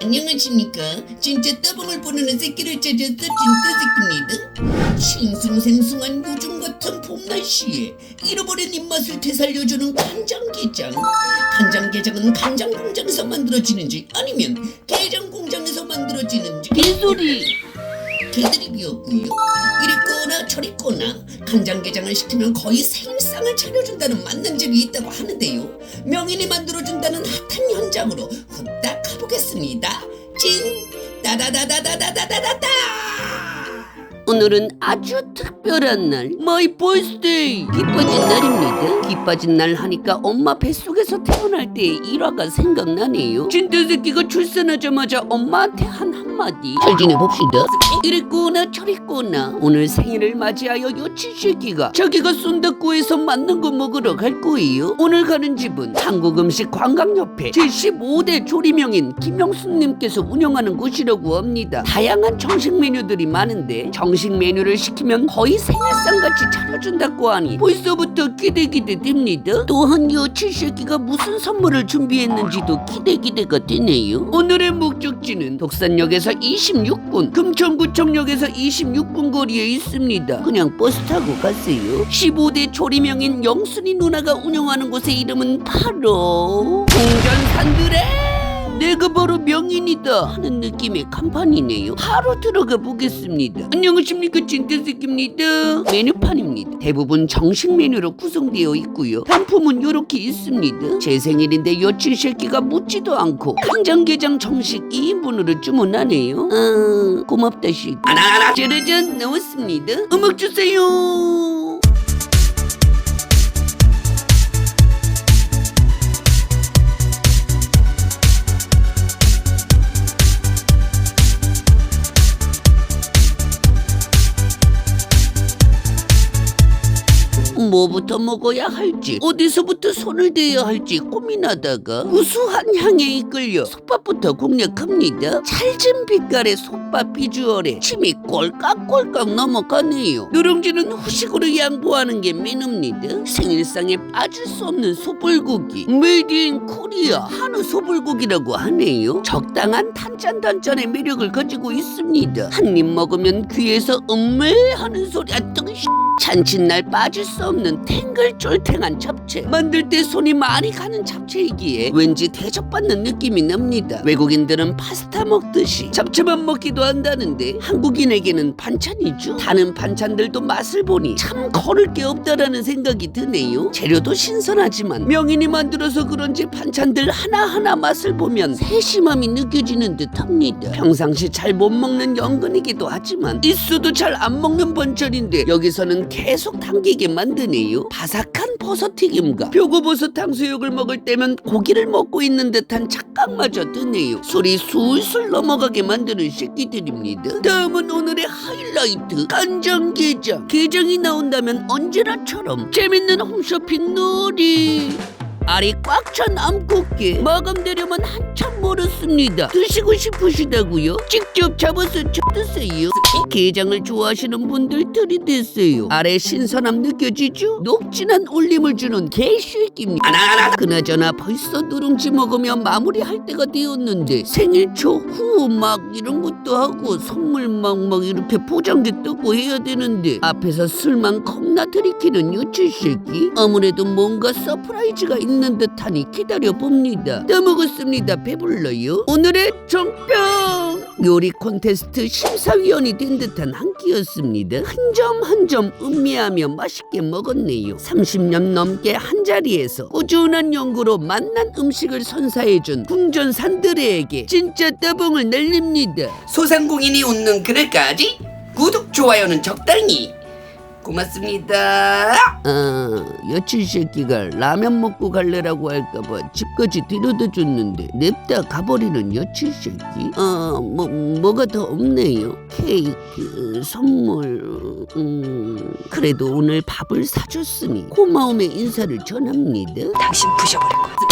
안녕하십니까. 진짜 따봉을 보내는 새끼를 찾아서 진짜 새끼입니다. 싱숭생숭한 요즘 같은 봄 날씨에 잃어버린 입맛을 되살려주는 간장게장. 간장게장은 간장 공장에서 만들어지는지 아니면 게장 공장에서 만들어지는지 개소리 개드립이었고요. 이랬거나 저랬거나 간장게장을 시키면 거의 생상을 차려준다는 맞는 집이 있다고 하는데요. 명인이 만들어준다는 핫한 현장으로 후딱 가보겠습니다. 찐 따다다다다다다다다. 오늘은 아주 특별한 날. 마이 버스데이. 기뻐진 날입니다. 기뻐진 날 하니까 엄마 뱃속에서 태어날 때의 일화가 생각나네요. 진짜 새끼가 출산하자마자 엄마한테 한 한마디. 잘 지내봅시다. 이랬거나 저랬거나. 오늘 생일을 맞이하여 여친 새끼가 자기가 쏜다꾸에서 맞는 거 먹으러 갈 거예요. 오늘 가는 집은 한국 음식 관광협회 제15대 조리명인 김영순님께서 운영하는 곳이라고 합니다. 다양한 정식 메뉴들이 많은데 정식 메뉴를 시키면 거의 생일상같이 차려준다고 하니 벌써부터 기대기대 됩니다. 또한 여친 새끼가 무슨 선물을 준비했는지도 기대기대가 되네요. 오늘의 목적지는 독산역에서 26분 금천구청역에서 26분 거리에 있습니다. 그냥 버스 타고 가세요. 15대 조리명인 영순이 누나가 운영하는 곳의 이름은 바로 공전산드레 내가 바로 명인이다 하는 느낌의 간판이네요. 바로 들어가 보겠습니다. 안녕하십니까 진태새끼입니다. 메뉴판입니다. 대부분 정식 메뉴로 구성되어 있고요. 단품은 이렇게 있습니다. 제 생일인데 여친 새끼가 묻지도 않고 간장게장 정식 2인분으로 주문하네요. 아 고맙다 새끼 아나아나. 짜라잔 나왔습니다. 음악 주세요 뭐부터 먹어야 할지 어디서부터 손을 대야 할지 고민하다가 구수한 향에 이끌려 솥밥부터 공략합니다. 찰진 빛깔의 솥밥 비주얼에 침이 꼴깍꼴깍 넘어가네요. 누룽지는 후식으로 양보하는 게 메뉴입니다. 생일상에 빠질 수 없는 소불고기 메이드 인 코리아 한우 소불고기라고 하네요. 적당한 단짠단짠의 매력을 가지고 있습니다. 한 입 먹으면 귀에서 음메 하는 소리 아 뜨거 잔칫날 빠질 수 없는 탱글쫄탱한 잡채. 만들 때 손이 많이 가는 잡채이기에 왠지 대접받는 느낌이 납니다. 외국인들은 파스타 먹듯이 잡채만 먹기도 한다는데 한국인에게는 반찬이죠. 다른 반찬들도 맛을 보니 참 거를 게 없다라는 생각이 드네요. 재료도 신선하지만 명인이 만들어서 그런지 반찬들 하나하나 맛을 보면 세심함이 느껴지는 듯합니다. 평상시 잘 못 먹는 연근이기도 하지만 있어도 잘 안 먹는 반찬인데 여기서는 계속 당기게 만드 네요. 바삭한 버섯튀김과 표고버섯 탕수육을 먹을 때면 고기를 먹고 있는 듯한 착각마저 드네요. 술이 술술 넘어가게 만드는 새끼들입니다. 다음은 오늘의 하이라이트 간장게장. 게장이 나온다면 언제나처럼 재밌는 홈쇼핑 놀이. 알이 꽉 찬 암꽃게 마감되려면 한참 멀었습니다. 드시고 싶으시다고요? 직접 잡아서 쳐 드세요. 게장을 좋아하시는 분들 들이대세요. 알의 신선함 느껴지죠? 녹진한 울림을 주는. 아나아나. 그나저나 벌써 누룽지 먹으며 마무리할 때가 되었는데 생일 초후 막 이런 것도 하고 선물 막막 이렇게 포장지 뜯고 해야 되는데 앞에서 술만 겁나 들이키는 유치 새끼 아무래도 뭔가 서프라이즈가 있는 듯하니 기다려 봅니다. 다 먹었습니다 배불러요. 오늘의 정평 요리 콘테스트 심사위원이 된 듯한 한 끼였습니다. 한 점 한 점 음미하며 맛있게 먹었네요. 30년 넘게 한 자리에서 꾸준한 연구로 맛난 음식을 선사해준 궁전산들에게 진짜 따봉을 날립니다. 소상공인이 웃는 그날까지 구독 좋아요는 적당히. 고맙습니다. 아 여친 새끼가 라면 먹고 갈래라고 할까봐 집까지 데려다 줬는데 냅다 가버리는 여친 새끼 아뭐 뭐가 더 없네요 케이크 선물 음 그래도 오늘 밥을 사줬으니 고마움의 인사를 전합니다 당신 부셔버릴 거야.